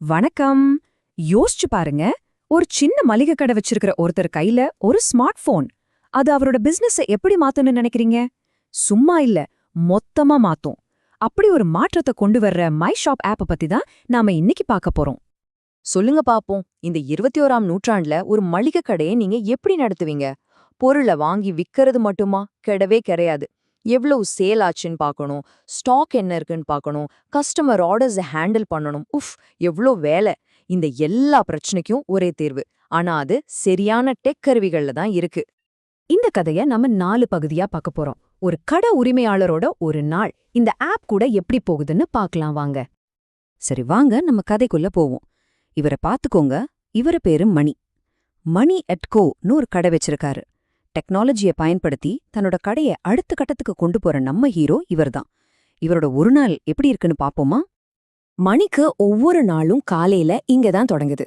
வணக்கம். யோசிச்சு பாருங்க. ஒரு சின்ன மளிகை கடை வச்சிருக்கிற ஒருத்தர் கையில ஒரு ஸ்மார்ட் போன் அது அவரோட பிசினஸ எப்படி மாத்தணும்னு நினைக்கிறீங்க? சும்மா இல்ல. மொத்தமா மாத்தும். அப்படி ஒரு மாற்றத்தை கொண்டு வர்ற மை ஷாப் ஆப்ப பத்தி தான் நாம இன்னைக்கு பார்க்க போறோம். சொல்லுங்க பாப்போம். இந்த இருபத்தி ஓராம் நூற்றாண்டுல ஒரு மளிகை கடையை நீங்க எப்படி நடத்துவீங்க? பொருளை வாங்கி விக்கிறது மட்டுமா? கெடவே கிடையாது. எவ்வளவு சேல் ஆச்சுன்னு பார்க்கணும் ஸ்டாக் என்ன இருக்குன்னு பார்க்கணும் கஸ்டமர் ஆர்டர்ஸை ஹேண்டில் பண்ணணும். உஃப் எவ்வளோ வேலை. இந்த எல்லா பிரச்சனைக்கும் ஒரே தீர்வு. ஆனா அது சரியான டெக் கருவிகள்ல தான் இருக்கு. இந்த கதைய நம்ம நாலு பகுதியா பார்க்க போறோம். ஒரு கடை உரிமையாளரோட ஒரு நாள். இந்த ஆப் கூட எப்படி போகுதுன்னு பார்க்கலாம் வாங்க. சரி வாங்க நம்ம கதைக்குள்ள போவோம். இவரை பாத்துக்கோங்க இவர பேரு மணி. மணி எட்கோன்னு ஒரு கடை வச்சிருக்காரு. டெக்னாலஜியை பயன்படுத்தி தன்னோட கடையை அடுத்த கட்டத்துக்கு கொண்டு போற நம்ம ஹீரோ இவர்தான். இவரோட ஒரு நாள் எப்படி இருக்குன்னு பாப்போமா? மணிக்கு ஒவ்வொரு நாளும் காலையில இங்க தான் தொடங்குது.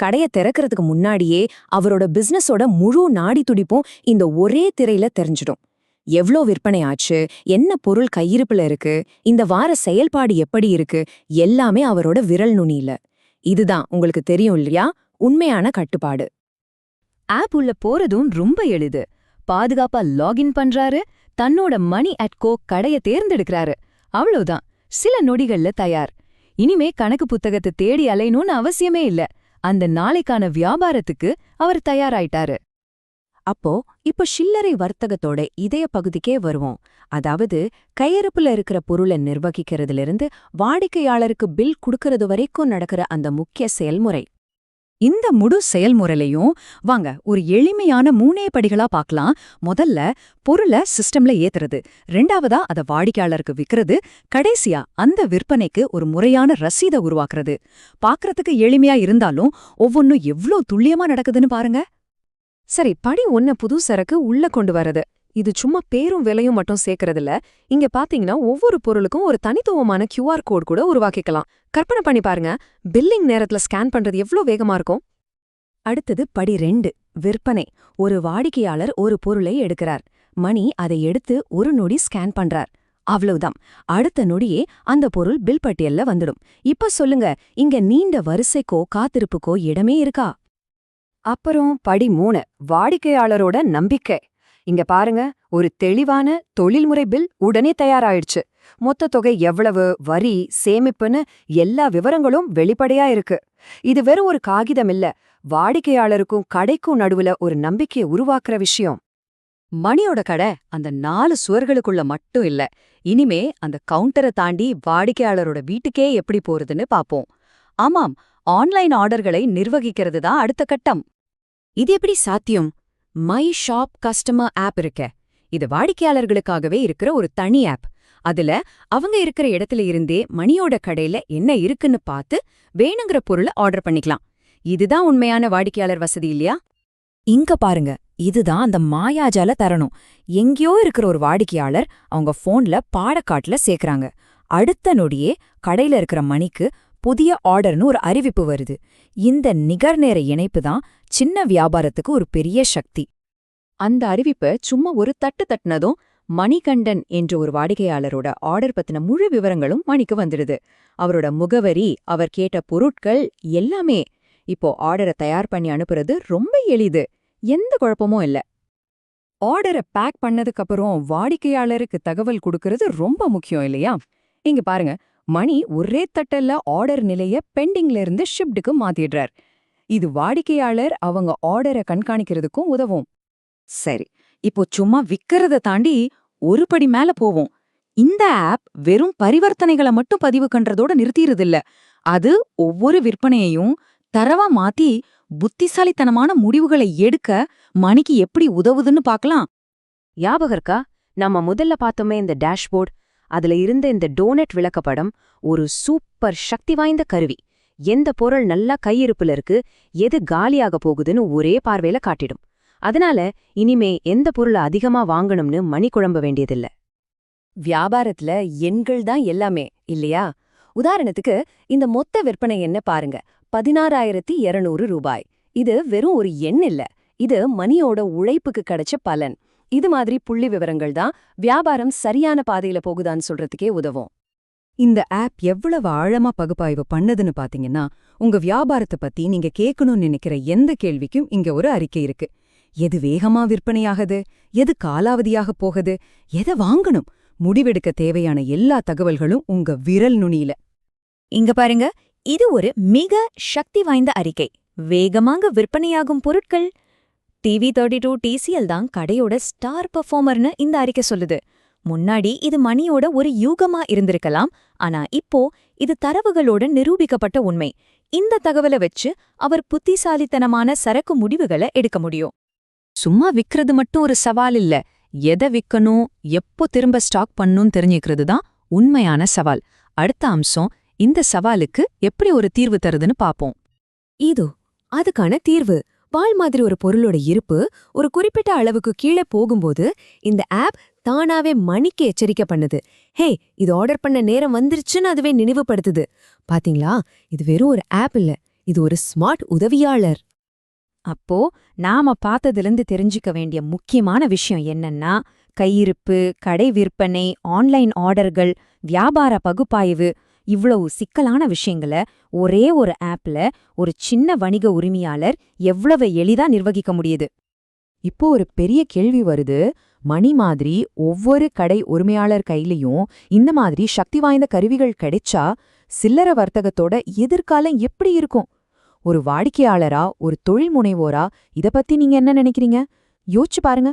கடைய திறக்கிறதுக்கு முன்னாடியே அவரோட பிசினஸோட முழு நாடி துடிப்பும் இந்த ஒரே திரையில தெரிஞ்சிடும். எவ்ளோ விற்பனை ஆச்சு? என்ன பொருள் கையிருப்புல இருக்கு? இந்த வார செயல்பாடு எப்படி இருக்கு? எல்லாமே அவரோட விரல் நுனியில. இதுதான் உங்களுக்கு தெரியும் இல்லையா? உண்மையான கட்டுப்பாடு. ஆப் உள்ள போறதும் ரொம்ப எளிது. பாதுகாப்பா லாகின் பண்றாரு தன்னோட மணி அட் கோ கடைய தேர்ந்தெடுக்கிறாரு. அவ்வளவுதான். சில நொடிகள்ல தயார். இனிமே கணக்கு புத்தகத்தை தேடி அலையணும்னு அவசியமே இல்ல. அந்த நாளைக்கான வியாபாரத்துக்கு அவர் தயாராயிட்டாரு. அப்போ இப்ப சில்லறை வர்த்தகத்தோட இதய பகுதிக்கே வருவோம். அதாவது கையிருப்புல இருக்கிற பொருளை நிர்வகிக்கிறதுல வாடிக்கையாளருக்கு பில் குடுக்கறது வரைக்கும் நடக்கிற அந்த முக்கிய செயல்முறை. இந்த முழு செயல்முறையிலையும் வாங்க ஒரு எளிமையான மூணே படிகளா பார்க்கலாம். முதல்ல பொருளை சிஸ்டம்ல ஏத்துறது. ரெண்டாவதா அத வாடிக்கையாளருக்கு விக்கிறது. கடைசியா அந்த விற்பனைக்கு ஒரு முறையான ரசீதை உருவாக்குறது. பாக்குறதுக்கு எளிமையா இருந்தாலும் ஒவ்வொன்னும் எவ்ளோ துல்லியமா நடக்குதுன்னு பாருங்க. சரி படி ஒன்ன புது சரக்கு உள்ள கொண்டு வரது. இது சும்மா பேரும் விலையும் மட்டும் சேர்க்கறதில்ல. இங்க பாத்தீங்கன்னா ஒவ்வொரு பொருளுக்கும் ஒரு தனித்துவமான கியூஆர் கோட் கூட உருவாக்கிக்கலாம். கற்பனை பண்ணி பாருங்க. பில்லிங் நேரத்துல ஸ்கேன் பண்றது எவ்ளோ வேகமா இருக்கும்? அடுத்தது படி ரெண்டு விற்பனை. ஒரு வாடிக்கையாளர் ஒரு பொருளை எடுக்கிறார். மணி அதை எடுத்து ஒரு நொடி ஸ்கேன் பண்றார். அவ்வளவுதான். அடுத்த நொடியே அந்த பொருள் பில் பட்டியல்ல வந்துடும். இப்ப சொல்லுங்க இங்க நீண்ட வரிசைக்கோ காத்திருப்புக்கோ இடமே இருக்கா? அப்புறம் படி மூணு வாடிக்கையாளரோட நம்பிக்கை. இங்க பாருங்க ஒரு தெளிவான தொழில்முறை பில் உடனே தயாராயிடுச்சு. மொத்த தொகை எவ்வளவு வரி சேமிப்புன்னு எல்லா விவரங்களும் வெளிப்படையா இருக்கு. இது வெறும் ஒரு காகிதம் இல்ல வாடிக்கையாளருக்கும் கடைக்கும் நடுவுல ஒரு நம்பிக்கையை உருவாக்குற விஷயம். மணியோட கடை அந்த நாலு சுவர்களுக்குள்ள மட்டும் இல்ல இனிமே அந்த கவுண்டரை தாண்டி வாடிக்கையாளரோட வீட்டுக்கே எப்படி போறதுன்னு பாப்போம். ஆமாம் ஆன்லைன் ஆர்டர்களை நிர்வகிக்கிறது தான் அடுத்த கட்டம். இது எப்படி சாத்தியம்? மை ஷாப் கஸ்டமர் ஆப் இருக்க. இது வாடிக்கையாளர்களுக்காகவே இருக்கிற ஒரு தனி ஆப் அதுல அவங்க இருக்கிற இடத்துல இருந்தே மணியோட கடையில என்ன இருக்குன்னு பார்த்து வேணுங்கிற பொருளை ஆர்டர் பண்ணிக்கலாம். இதுதான் உண்மையான வாடிக்கையாளர் வசதி இல்லையா? இங்க பாருங்க இதுதான் அந்த மாயாஜால தரணும். எங்கேயோ இருக்கிற ஒரு வாடிக்கையாளர் அவங்க போன்ல பாடக்காட்டுல சேர்க்கறாங்க. அடுத்த நொடியே கடையில இருக்கிற மணிக்கு புதிய ஆர்டர்னு ஒரு அறிவிப்பு வருது. இந்த நிகர்நேர இணைப்பு தான் சின்ன வியாபாரத்துக்கு ஒரு பெரிய சக்தி. அந்த அறிவிப்ப சும்மா ஒரு தட்டு தட்டுனதும் மணிகண்டன் என்ற ஒரு வாடிக்கையாளரோட ஆர்டர் பத்தின முழு விவரங்களும் மணிக்கு வந்துடுது. அவரோட முகவரி அவர் கேட்ட பொருட்கள் எல்லாமே இப்போ ஆர்டரை தயார் பண்ணி அனுப்புறது ரொம்ப எளிது. எந்த குழப்பமும் இல்ல. ஆர்டரை பேக் பண்ணதுக்கப்புறம் வாடிக்கையாளருக்கு தகவல் கொடுக்கறது ரொம்ப முக்கியம் இல்லையா? இங்க பாருங்க மணி ஒரே தட்டல்ல ஆர்டர் நிலைய பெண்டிங்ல இருந்து ஷிப்டுக்கு மாத்திடுறார். இது வாடிக்கையாளர் அவங்க ஆர்டரை கண்காணிக்கிறதுக்கும் உதவும். சரி இப்போ சும்மா விக்கிறத தாண்டி ஒரு படி மேல போவோம். இந்த ஆப் வெறும் பரிவர்த்தனைகளை மட்டும் பதிவு பண்றதோட நிறுத்திடுறதில்ல. அது ஒவ்வொரு விற்பனையையும் தரவா மாத்தி புத்திசாலித்தனமான முடிவுகளை எடுக்க மணிக்கு எப்படி உதவுதுன்னு பார்க்கலாம். ஞாபகம் இருக்கா? நம்ம முதல்ல பார்த்தோமே இந்த டேஷ்போர்ட் அதுல இருந்த இந்த டோனட் விளக்கப்படம் ஒரு சூப்பர் சக்தி வாய்ந்த கருவி. எந்த பொருள் நல்லா கையிருப்புல இருக்கு எது காலியாக போகுதுன்னு ஒரே பார்வையில காட்டிடும். அதனால இனிமே எந்த பொருளை அதிகமா வாங்கணும்னு மணி குழம்ப வேண்டியதில்ல. வியாபாரத்துல எண்கள் தான் எல்லாமே இல்லையா? உதாரணத்துக்கு இந்த மொத்த விற்பனை என்ன பாருங்க. பதினாறாயிரத்தி இருநூறு ரூபாய். இது வெறும் ஒரு எண் இல்ல. இது மணியோட உழைப்புக்கு கிடைச்ச பலன். இது மாதிரி புள்ளி விவரங்கள் தான் வியாபாரம் சரியான பாதையில போகுதான்னு சொல்றதுக்கே உதவும். இந்த ஆப் எவ்வளவு ஆழமா பகுப்பாய்வு பண்ணுதுன்னு பாத்தீங்கன்னா உங்க வியாபாரத்தை பத்தி நீங்க கேட்கணும்னு நினைக்கிற எந்த கேள்விக்கும் இங்க ஒரு அறிக்கை இருக்கு. எது வேகமா விற்பனையாகுது? எது காலாவதியாக போகுது? எதை வாங்கணும்? முடிவெடுக்க தேவையான எல்லா தகவல்களும் உங்க விரல் நுனியில. இங்க பாருங்க இது ஒரு மிக சக்தி வாய்ந்த அறிக்கை. வேகமாக விற்பனையாகும் பொருட்கள் டிவி தேர்ட்டி டூ டிசிஎல் தான் கடையோட ஸ்டார் பெர்ஃபார்மர்னு இந்த அறிக்கை சொல்லுது. முன்னாடி இது மணியோட ஒரு யூகமா இருந்திருக்கலாம். ஆனா இப்போ இது தரவுகளோட நிரூபிக்கப்பட்ட உண்மை. இந்த தகவலை வச்சு அவர் புத்திசாலித்தனமான சரக்கு முடிவுகளை எடுக்க முடியும். சும்மா விக்கிறது மட்டும் ஒரு சவால் இல்ல. எதை விக்கணும் எப்போ திரும்ப ஸ்டாக் பண்ணும் தெரிஞ்சுக்கிறது தான் உண்மையான சவால். அடுத்த அம்சம் இந்த சவாலுக்கு எப்படி ஒரு தீர்வு தருதுன்னு பாப்போம் இதோ அதுக்கான தீர்வு. பால் மாதிரி ஒரு பொருளோட இருப்பு ஒரு குறிப்பிட்ட அளவுக்கு கீழே போகும்போது இந்த ஆப் தானாவே மணிக்கு எச்சரிக்கை பண்ணுது. ஹே இது ஆர்டர் பண்ண நேரம் வந்துருச்சுன்னு அதுவே நினைவுபடுத்துது. பாத்தீங்களா? இது வெறும் ஒரு ஆப் இல்ல. இது ஒரு ஸ்மார்ட் உதவியாளர். அப்போ நாம பார்த்ததிலிருந்து தெரிஞ்சுக்க வேண்டிய முக்கியமான விஷயம் என்னன்னா கையிருப்பு கடை விற்பனை ஆன்லைன் ஆர்டர்கள் வியாபார பகுப்பாய்வு இவ்வளவு சிக்கலான விஷயங்களை ஒரே ஒரு ஆப்ல ஒரு சின்ன வணிக உரிமையாளர் எவ்வளவு எளிதா நிர்வகிக்க முடியுது? இப்போ ஒரு பெரிய கேள்வி வருது. மணி மாதிரி ஒவ்வொரு கடை உரிமையாளர் கையிலயும் இந்த மாதிரி சக்தி வாய்ந்த கருவிகள் கிடைச்சா சில்லற வர்த்தகத்தோட எதிர்காலம் எப்படி இருக்கும்? ஒரு வாடிக்கையாளரா ஒரு தொழில் முனைவோரா இத பத்தி நீங்க என்ன நினைக்கிறீங்க? யோசிச்சு பாருங்க.